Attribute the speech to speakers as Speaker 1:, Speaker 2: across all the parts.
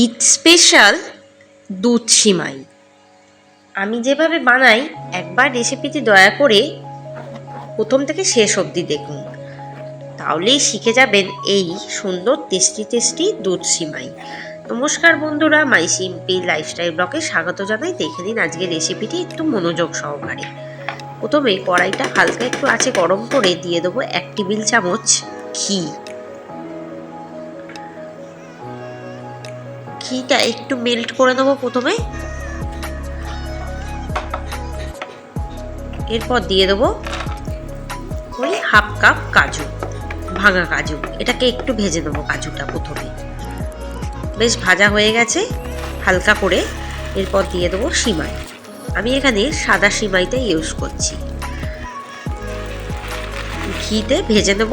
Speaker 1: Eid special দুধ সিমাই। আমি যেভাবে বানাই, একবার রেসিপিটি দয়া করে প্রথম থেকে শেষ অবধি দেখুন। তাহলেই শিখে যাবেন এই সুন্দর টেস্টি টেস্টি দুধ সিমাই। নমস্কার বন্ধুরা, মাই সিম্পি লাইফস্টাইল ব্লকে স্বাগত জানাই। দেখে নিন আজকে রেসিপিটি একটু মনোযোগ সহকারে। প্রথমে কড়াইটা হালকা একটু আছে গরম করে দিয়ে দেবো এক টেবিল চামচ ঘি। ঘিটা একটু মেল্ট করে নেব প্রথমে। এরপর দিয়ে দেবো ওই হাফ কাপ কাজু, ভাঙা কাজু। এটাকে একটু ভেজে নেব কাজুটা প্রথমে। বেশ ভাজা হয়ে গেছে, হালকা করে। এরপর দিয়ে দেবো সিমাই। আমি এখানে সাদা সিমাইটা ইউজ করছি। ঘিতে ভেজে নেব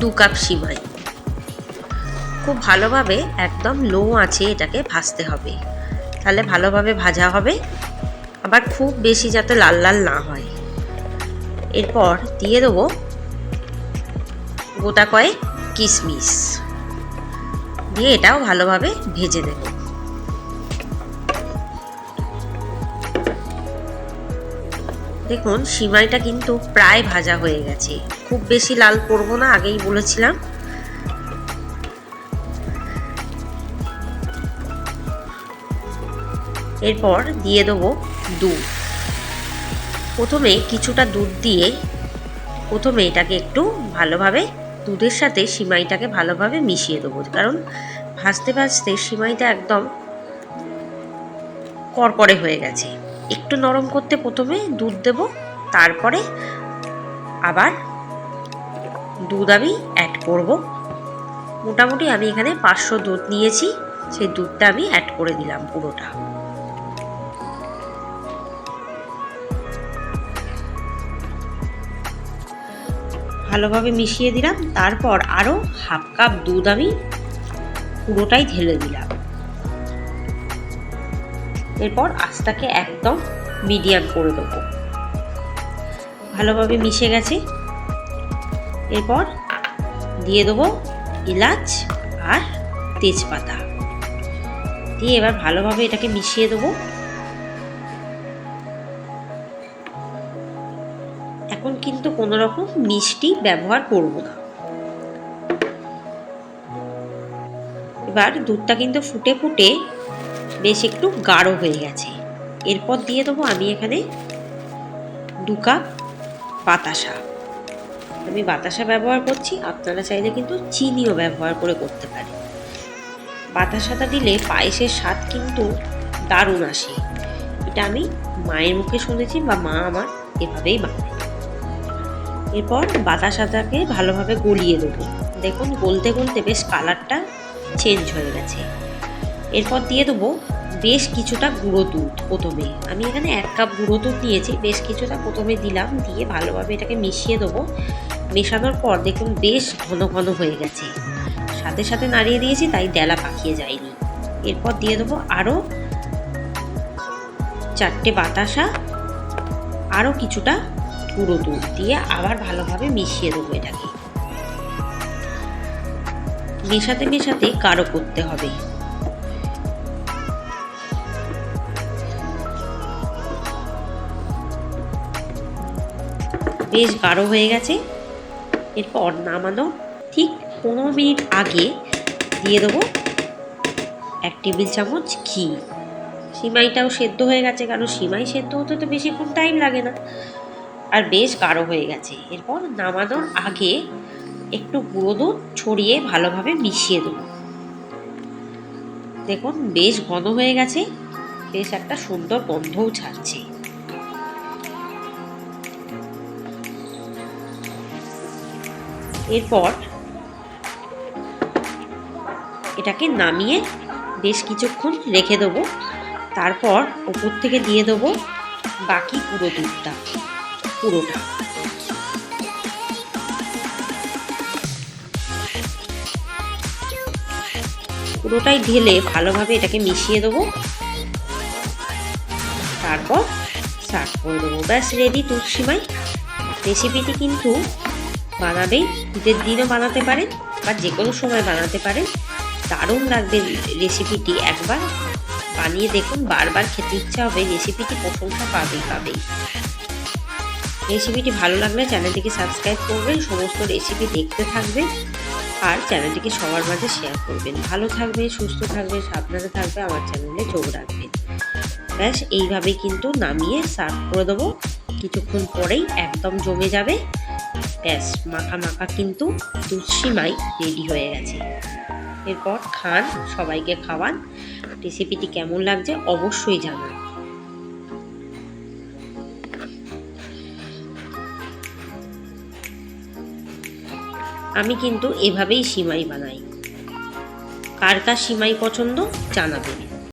Speaker 1: দু কাপ সিমাই। খুব ভালোভাবে একদম লো আছে এটাকে ভাজতে হবে। তাহলে ভালোভাবে ভাজা হবে, আবার খুব বেশি যাতে লাল লাল না হয়। এরপর দিয়ে দেবো গোটা কয়েক কিশমিশ। দিয়ে এটাও ভালোভাবে ভেজে দেব দেখুন, সিমাইটা কিন্তু প্রায় ভাজা হয়ে গেছে। খুব বেশি লাল করব না, আগেই বলেছিলাম। এরপর দিয়ে দেবো দুধ। প্রথমে কিছুটা দুধ দিয়ে প্রথমে এটাকে একটু ভালোভাবে দুধের সাথে সিমাইটাকে ভালোভাবে মিশিয়ে দেবো। কারণ ভাজতে ভাজতে সিমাইটা একদম করকরে হয়ে গেছে। একটু নরম করতে প্রথমে দুধ দেব, তারপরে আবার দুধ আমি অ্যাড করব। মোটামুটি আমি এখানে পাঁচশো দুধ নিয়েছি, সেই দুধটা আমি অ্যাড করে দিলাম পুরোটা। ভালোভাবে মিশিয়ে দিলাম, তারপর আরও হাফ কাপ দুধ আমি পুরোটাই ঢেলে দিলাম। এরপর আস্তাকে একদম মিডিয়াম করে দেবো। ভালোভাবে মিশে গেছে। এরপর দিয়ে দেবো এলাচ আর তেজপাতা। দিয়ে এবার ভালোভাবে এটাকে মিশিয়ে দেবো। কোনো রকম মিষ্টি ব্যবহার করব না। এবার দুধটা কিন্তু ফুটে ফুটে বেশ একটু গাঢ় হয়ে গেছে। এরপর দিয়ে দেবো আমি এখানে দু কাপ বাতাসা। আমি বাতাসা ব্যবহার করছি, আপনারা চাইলে কিন্তু চিনিও ব্যবহার করে করতে পারেন। বাতাসাটা দিলে পায়েসের স্বাদ কিন্তু দারুণ আসে। এটা আমি মায়ের মুখে শুনেছি বা মা আমার এভাবেই বানায়। এরপর বাতাসাটাকে ভালোভাবে গলিয়ে দেবো। দেখুন, গলতে গলতে বেশ কালারটা চেঞ্জ হয়ে গেছে। এরপর দিয়ে দেবো বেশ কিছুটা গুঁড়ো দুধ প্রথমে। আমি এখানে এক কাপ গুঁড়ো দুধ নিয়েছি, বেশ কিছুটা প্রথমে দিলাম, দিয়ে ভালোভাবে এটাকে মিশিয়ে দেবো। মেশানোর পর দেখুন, বেশ ঘন ঘন হয়ে গেছে। সাথে সাথে নাড়িয়ে দিয়েছি, তাই ডেলা পাকিয়ে যায়নি। এরপর দিয়ে দেবো আরও চারটে বাতাসা আরও কিছুটা গুঁড়ো দুধ দিয়ে আবার ভালোভাবে মিশিয়ে দেবো এটাকে। মেশাতে মেশাতে গাঢ় করতে হবে। বেশ গাঢ় হয়ে গেছে। এরপর নামানো ঠিক পনেরো মিনিট আগে দিয়ে দেবো এক টেবিল চামচ ঘি। সিমাইটাও সেদ্ধ হয়ে গেছে, কারণ সিমাই সেদ্ধ হতে তো বেশিক্ষণ টাইম লাগে না। আর বেশ গাঢ় হয়ে গেছে। এরপর নামানোর আগে একটু গুঁড়ো দুধ ছড়িয়ে ভালোভাবে মিশিয়ে দেবো। দেখুন, বেশ ঘন হয়ে গেছে। বেশ একটা সুন্দর গন্ধও ছাড়ছে। এরপর এটাকে নামিয়ে বেশ কিছুক্ষণ রেখে দেবো। তারপর ওপর থেকে দিয়ে দেবো বাকি পুরো দুধটা। পুরোটা পুরোটাই ঢেলে ভালোভাবে এটাকে মিশিয়ে দেবো। তারপর সার্ভ করে দেবো। ব্যাস রেডি তুলসিমাই রেসিপিটি কিন্তু বানাবেই। ঈদের দিনও বানাতে পারেন বা যে কোনো সময় বানাতে পারেন। দারুণ লাগবে রেসিপিটি একবার বানিয়ে দেখুন, বারবার খেতে ইচ্ছা হবে। রেসিপিটি প্রশংসা পাবেই পাবেই। রেসিপিটি ভালো লাগলে চ্যানেলটিকে সাবস্ক্রাইব করবেন, সমস্ত রেসিপি দেখতে থাকবেন আর চ্যানেলটিকে সবার মাঝে শেয়ার করবেন। ভালো থাকবে সুস্থ থাকবে সাবধানে থাকবে আমার চ্যানেলে চোখ রাখবেন। ব্যাস এইভাবে কিন্তু নামিয়ে সার্ভ করে দেবো। কিছুক্ষণ পরেই একদম জমে যাবে। ব্যাস, মাখা মাখা কিন্তু দুধ রেডি হয়ে গেছে। এরপর খান, সবাইকে খাওয়ান। রেসিপিটি কেমন লাগছে অবশ্যই জানান। আমি কিন্তু এভাবেই সিমাই বানাই। কার কার সিমাই পছন্দ জানাবেন।